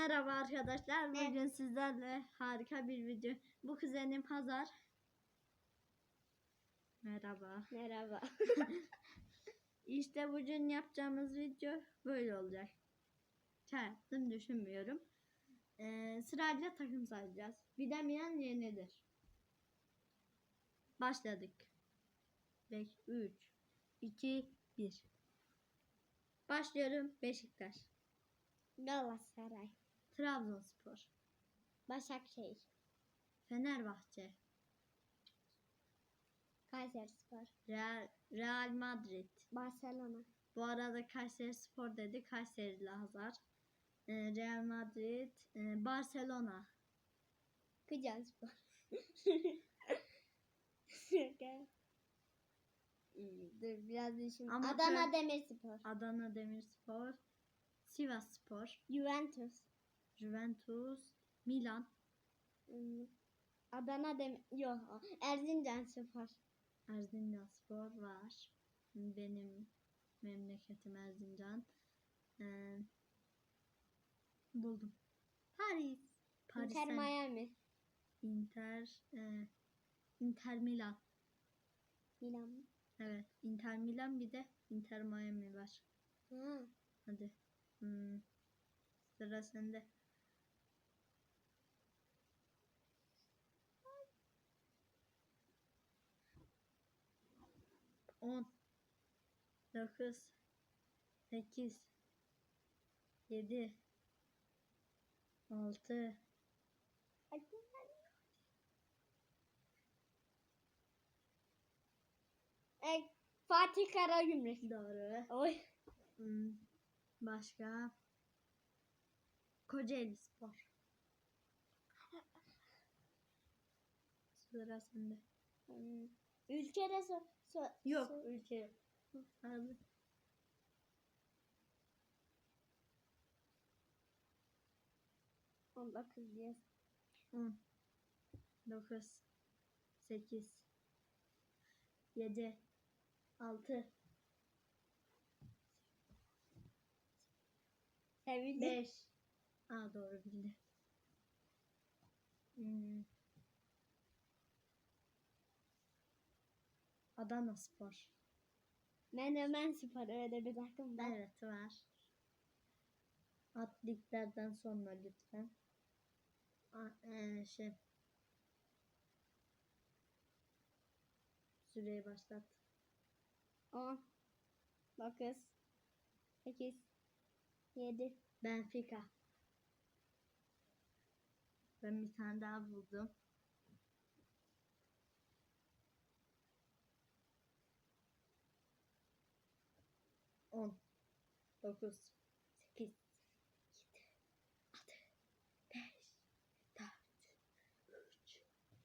Merhaba arkadaşlar. Bugün sizlerle harika bir video. Bu kuzenim Hazar. Merhaba. Merhaba. İşte bugün yapacağımız video böyle olacak. Kendim düşünmüyorum. Ee, sırayla takım sayacağız. Bilemeyen yenilir. Başladık. 5, 3, 2, 1. Başlıyorum. Beşiktaş. Galatasaray. Trabzonspor. Başakşehir. Fenerbahçe. Kayserispor. Real, Real Madrid. Barcelona. Bu arada Kayseri Spor dedi. Kayserili Hazar. Ee, Real Madrid. e, Barcelona. Kıcanspor. Hmm, Dur biraz düşün. Ama Adana Demirspor. Adana Demirspor. Sivas Spor. Juventus. Juventus. Milan. Hmm, Adana Demir... Yok. Erzincan Spor. Erzincan Spor var. Benim memleketim Erzincan. Ee, buldum. Paris. Paris Inter Miami. Inter. e, Inter Milan. Milan. Evet. Inter Milan bir de Inter Miami var. Ha. Hadi. Hmm. Sıra sende. On. Dokuz. Sekiz. Yedi. Altı. E, Fatih Karagümrük. Doğru. Oy. Hmm. Başka. Kocaeli Spor. Sıra sende. Hmm. Ülkede so, Yok so- ülke yok. Hadi. Onda kız diye. 10 9 8 7 6 Sevildi. 5 Aa doğru bildi. Hmm. Adana Spor. Menemen Spor öyle bir takım var. Evet var. At liglerden sonra lütfen. A, eee, şey. Süreyi başlat. 10 9 8 7 Benfica. Ben bir tane daha buldum. 9, 8, 7, 6, 5, 4, 3,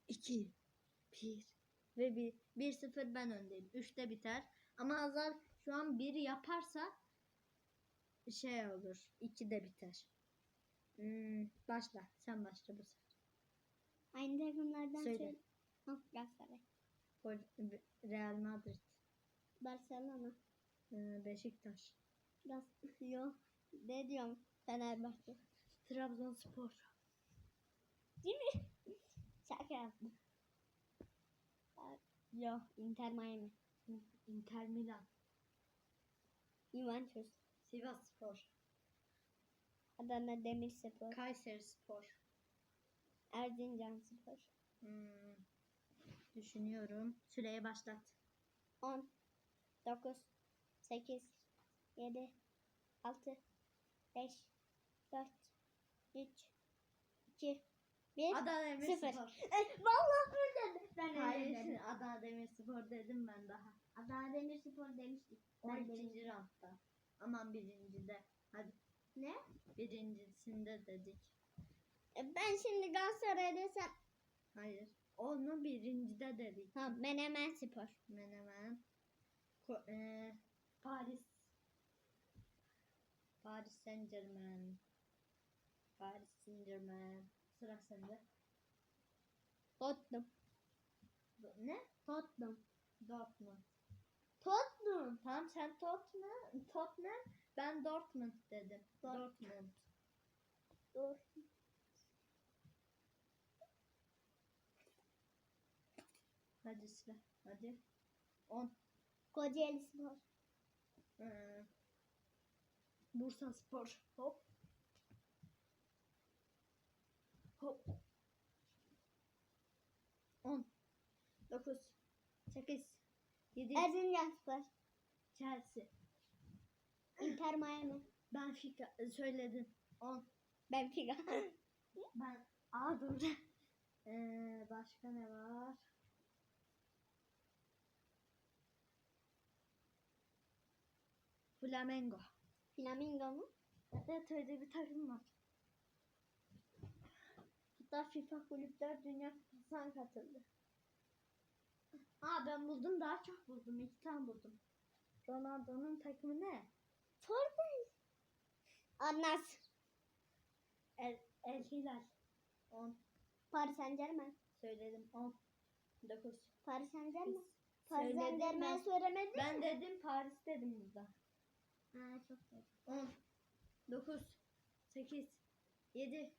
2, 1 ve 1. 1-0 ben öndeyim. 3'te biter. Ama Azar şu an 1 yaparsa şey olur. 2'de biter. Hmm, başla. Sen başla bu sefer. Aynı takımlardan söyle. Galatasaray. Real Madrid. Barcelona. Ee, Beşiktaş. Gas Yok. Ne diyorum? Fenerbahçe. Trabzonspor. Değil mi? Şaka yaptım. Yok. Inter Miami. Inter Milan. Juventus. Sivas Spor. Adana Demirspor. Kayseri Spor. Erzincan Spor. Hmm, düşünüyorum. Süreye başlat. 10 9 8 7 6 5 4 3 2 1 Adana Demirspor. Eh, Vallahi burada ben Hayır, öyle dedim. Adana Demirspor dedim ben daha. Adana Demirspor demiştik. Ben dedim. ikinci roundda. Aman birincide. Hadi Ne? birincisinde dedik. E, Ben şimdi Galatasaray desem Hayır. Onu birincide dedik. ha Menemen Spor. Menemen. Ko- eee, Paris. Paris Saint Germain. Paris Saint Germain. Sıra sende. Tottenham. Ne? Tottenham. Dortmund. Tottenham. Tamam sen Tottenham. Tottenham. Ben Dortmund dedim. Dortmund. Dortmund. Dortmund. Hadi sıra. Hadi. 10. Kocaeli Spor. Bursa Spor. Hop. Hop. 10. 9. 8. 7. Erzincan Spor. Chelsea. Inter Miami. Benfica. e, Söyledin. 10. Benfica. Ben. Aa dur. Ee, başka ne var? Flamengo. Flamingo mu? Evet öyle bir takım var. Hatta FIFA Kulüpler Dünya Kupası'na katıldı. Aa ben buldum daha çok buldum. İki tane buldum. Ronaldo'nun takımı ne? Fortnite. Anlas. El, El Hilal. 10. Paris Saint Germain. Söyledim 10. 9. Paris Saint Germain. Paris Saint Germain ben. söylemedin Ben mi? dedim Paris dedim burada. Ha çok güzel. 10. 9. 8. 7.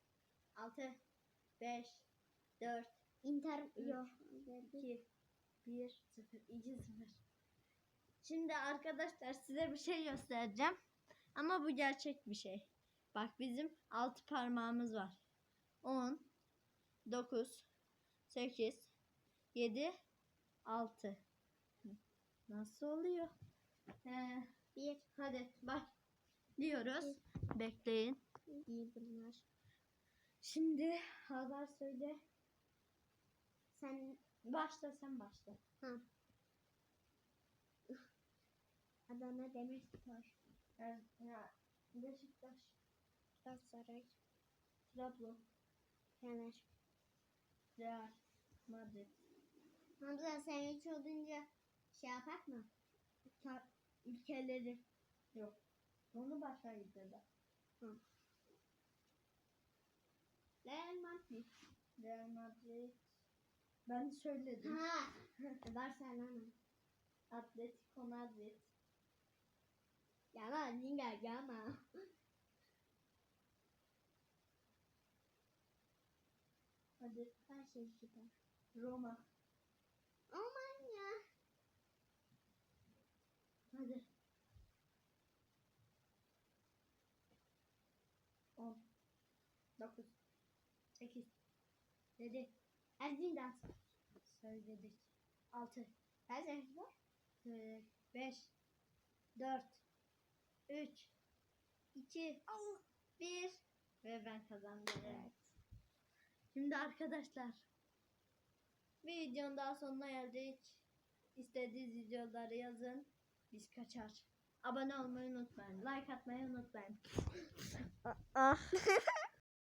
6. 5. 4. Inter Üç. yok. 2 1 0 2 0 Şimdi arkadaşlar size bir şey göstereceğim. Ama bu gerçek bir şey. Bak bizim altı parmağımız var. 10 9 8 7 6 Nasıl oluyor? Ee, Bir. hadi bak diyoruz. Bekleyin. İyi bunlar. Şimdi Hazar söyle. Sen Başla sen başla. ha. Adana Demirspor. Beşiktaş, Galatasaray. Trabzon, Fener. Real, Madrid, Hamza sen üç olunca şey yapak mı? ta- ülkeleri yok. Onu başka ülkede. Real Madrid. Real Madrid. Ben söyledim. Ha. Barcelona. Atletico Madrid. Yama Linga yama. Hadi Her şey süper. Roma. Aman ya. Hadi. 10 9 8 7 Erzincan. Söyledik. 6 Erzincan. 5 4 3 2 1 ve ben kazandım. Evet. Şimdi arkadaşlar bir videonun daha sonuna geldik. İstediğiniz videoları yazın. Biz kaçar. Abone olmayı unutmayın. Like atmayı unutmayın.